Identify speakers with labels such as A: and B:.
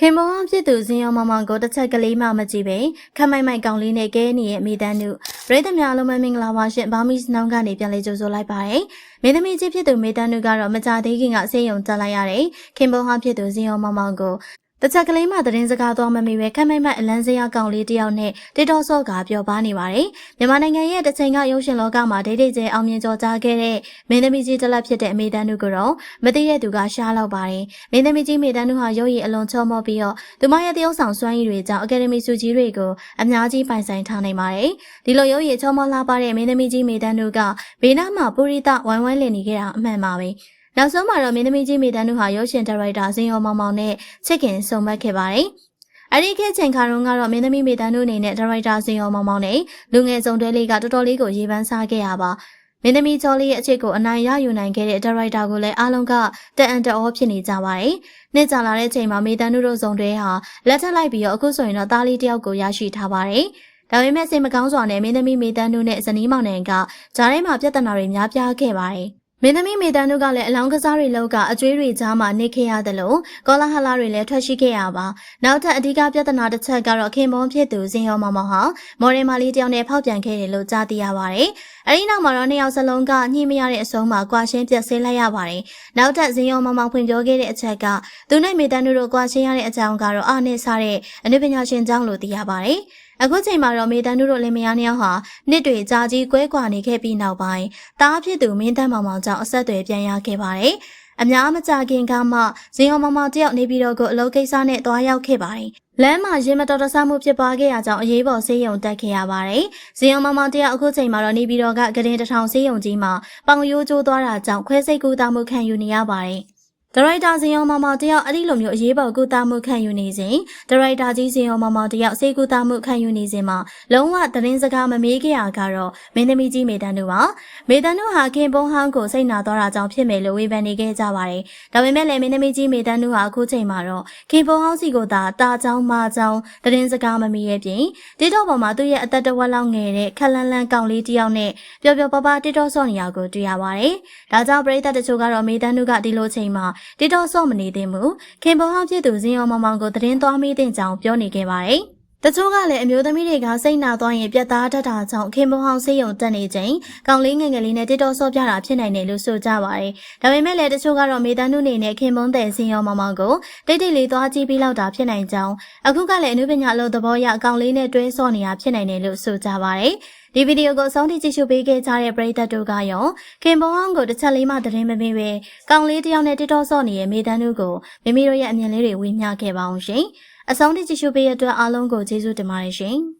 A: ခင်မွန်ဖြစ်သူဇင်ယောမောင်မောင်ကိုတစ်ချက်ကလေးမှမကြည့်ပဲခမိုက်မိုက်ကောင်လေးနဲ့ကဲနေရဲ့မိသားစုပရိသတ်များလုံးမမင်္ဂလာပါရှင်ဘာမီစနောင်းကနေပြန်လေးကြိုဆိုလိုက်ပါတယ်မိသမီးကြီးဖြစ်သူမိသားစုကတော့မကြသေးခင်ကဆေးရုံတက်လိုက်ရတယ်ခင်မွန်ဖြစ်သူဇင်ယောမောင်မောင်ကို တစ်ချက်ကလေးမှသတင်းစကားသွားမမိပဲခမိုက်မိုက်အလန်းစရာကောင်လေးတယောက်နဲ့တေတော်ဆော့ကပြောပါနေပါတယ်မြန်မာနိုင်ငံရဲ့တစ်ချိန်ကရုပ်ရှင်လောကမှာဒိတ်ဒိတ်ကျဲအောင်မြင်ကြော်ကြားခဲ့တဲ့မင်းသမီးကြီးတစ်လက်ဖြစ်တဲ့အမိသားစုကတော့မသိတဲ့သူကရှားလောက်ပါတယ်မင်းသမီးကြီးမိသားစုဟာရုပ်ရည်အလွန်ချောမောပြီးတော့သူမရဲ့တရုပ်ဆောင်စွမ်းရည်တွေကြောင့်အကယ်ဒမီဆုကြီးတွေကိုအများကြီးပိုင်ဆိုင်ထားနိုင်ပါတယ်။ဒီလိုရုပ်ရည်ချောမောလှပတဲ့မင်းသမီးကြီးမေတန်းတို့ကဘေးနားမှာပူရိတဝိုင်းဝိုင်းလည်နေခဲ့တာအမှန်ပါပဲ။ နောက်ဆုံးမှာတော့မင်းသမီးကြီးမေတန်းတို့ဟာရုပ်ရှင်ဒါရိုက်တာဇင်ယောမောင်မောင်နဲ့ချစ်ခင်ဆုံမက်ခဲ့ပါတယ်။အဲ့ဒီခေတ်ချိန်ခါတုန်းကတော့မင်းသမီးမေတန်းတို့အနေနဲ့ဒါရိုက်တာဇင်ယောမောင်မောင်နဲ့လူငယ်စုံတွဲလေးကတော်တော်လေးကိုရေပန်းစားခဲ့ရပါမင်းသမီးကျော်လေးရဲ့အချစ်ကိုအနိုင်ရယူနိုင်ခဲ့တဲ့ဒါရိုက်တာကိုလည်းအားလုံးကတန်အန်တအောဖြစ်နေကြပါတယ်။နှစ်ကြာလာတဲ့ချိန်မှာမေတန်းတို့တို့စုံတွဲဟာလက်ထပ်လိုက်ပြီးတော့အခုဆိုရင်တော့သားလေးတယောက်ကိုရရှိထားပါတယ်။ဒါပေမဲ့စိတ်မကောင်းစွာနဲ့မင်းသမီးမေတန်းတို့နဲ့ဇနီးမောင်နှံကဂျားထဲမှာပြဿနာတွေများပြားခဲ့ပါတယ်။ မင်းသမီးမေတန်းတို့ကလည်းအလောင်းကစားတွေလောက်ကအကျွေးတွေကြားမှာနေခဲ့ရတယ်လို့ကောလာဟလာတွေလည်းထွက်ရှိခဲ့ရပါနောက်ထပ်အဓိကပြဿနာတစ်ချက်ကတော့ခင်မွန်ဖြစ်သူဇင်ယောမောင်မောင်ဟာမော်ရယ်မာလေးတယောက်နဲ့ဖောက်ပြန်ခဲ့တယ်လို့ကြားသိရပါတယ်အဲဒီနောက်မှာတော့နှစ်ယောက်စလုံးကညှိမရတဲ့အဆုံးမှာကွာရှင်းပြတ်ဆဲလိုက်ရပါတယ်နောက်ထပ်ဇင်ယောမောင်မောင်ဖွင့်ပြောခဲ့တဲ့အချက်ကသူနဲ့မေတန်းတို့တို့ကွာရှင်းရတဲ့အကြောင်းကတော့အာနဲ့စားတဲ့အနုပညာရှင်ကြောင့်လို့သိရပါတယ် အခုချိန်မှာတော့မေတန်တို့တို့လင်မယားနှစ်ယောက်ဟာနှစ်တွေကြာကြီးကွဲကွာနေခဲ့ပြီးနောက်ပိုင်းတားဖြစ်သူမင်းတန်းမောင်မောင်ကြောင့်အဆက်အသွယ်ပြန်ရခဲ့ပါတယ်။အများမကြခင်ကမှဇင်ယောမောင်မောင်တယောက်နေပြီးတော့ကိုအလုပ်ကိစ္စနဲ့တွားရောက်ခဲ့ပါတယ်။လမ်းမှာရင်မတော်တဆမှုဖြစ်ပွားခဲ့ရကြောင်းအရေးပေါ်ဆေးရုံတက်ခဲ့ရပါတယ်။ဇင်ယောမောင်မောင်တယောက်အခုချိန်မှာတော့နေပြီးတော့ကကရင်တထောင်ဆေးရုံကြီးမှာပေါင်ရိုးကျိုးသွားတာကြောင့်ခွဲစိတ်ကူးတာမှုခံယူနေရပါတယ်။ ဒရိုက်တာဇင်ယောမမောင်တယောက်အဲ့ဒီလိုမျိုးအရေးပေါ်ကုသမှုခံယူနေစဉ်ဒရိုက်တာကြီးဇင်ယောမမောင်တယောက်စေကုသမှုခံယူနေစဉ်မှာလုံးဝသတင်းစကားမမေးခဲ့ရကတော့မင်းသမီးကြီးမေတန်တို့ပါမေတန်တို့ဟာခင်ပွန်ဟန်းကိုစိတ်နာသွားတာကြောင့်ဖြစ်မယ်လို့ဝေဖန်နေခဲ့ကြပါတယ်ဒါပေမဲ့လည်းမင်းသမီးကြီးမေတန်တို့ဟာအခုချိန်မှာတော့ခင်ပွန်ဟန်းစီကိုသာတာချောင်းမချောင်းသတင်းစကားမမေးရဲ့ပြင်တိတော့ပေါ်မှာသူ့ရဲ့အသက်တဝက်လောက်ငယ်တဲ့ခက်လန်းလန်းကောင်လေးတယောက်နဲ့ပျော်ပျော်ပါပါတိတော့ဆော့နေရကိုတွေ့ရပါတယ်ဒါကြောင့်ပရိသတ်တချို့ကတော့မေတန်တို့ကဒီလိုချိန်မှာတိတော့ဆော့မနေသင့်ဘူးခင်ပွန်ဟောင်းဖြစ်သူဇင်အောင်မောင်မောင်ကိုသတင်းသွားမေးတဲ့ကြောင်းပြောနေခဲ့ပါတယ်တချို့ကလည်းအမျိုးသမီးတွေကစိတ်နာသွားရင်ပြတ်သားတတ်တာကြောင့်ခင်ပွန်ဟောင်းဆေးရုံတက်နေချိန်ကောင်လေးငယ်ငယ်လေးနဲ့တစ်တော်ဆော့ပြတာဖြစ်နိုင်တယ်လို့ဆိုကြပါတယ်။ဒါပေမဲ့လည်းတချို့ကတော့မေတန်းနုနေနဲ့ခင်ပွန်တဲ့ဇင်ရောမောင်မောင်ကိုတိတ်တိတ်လေးသွားကြည့်ပြီးလောက်တာဖြစ်နိုင်ကြောင်းအခုကလည်းအနုပညာလို့သဘောရအကောင်လေးနဲ့တွဲဆော့နေတာဖြစ်နိုင်တယ်လို့ဆိုကြပါတယ်။ ဒီဗီဒီယိုကိုဆုံးထိကြည့်ရှုပေးခဲ့ကြတဲ့ပရိသတ်တို့ကရောခင်ပွန်ဟောင်းကိုတစ်ချက်လေးမှသတင်းမပေးပဲကောင်လေးတယောက်နဲ့တစ်တော်ဆော့နေတဲ့မေတန်းနုကိုမိမိတို့ရဲ့အမြင်လေးတွေဝေမျှခဲ့ပါအောင်ရှင်။အဆုံးထိကြည့်ရှုပေးရတဲ့အတွက်အားလုံးကိုကျေးဇူးတင်ပါတယ်ရှင်။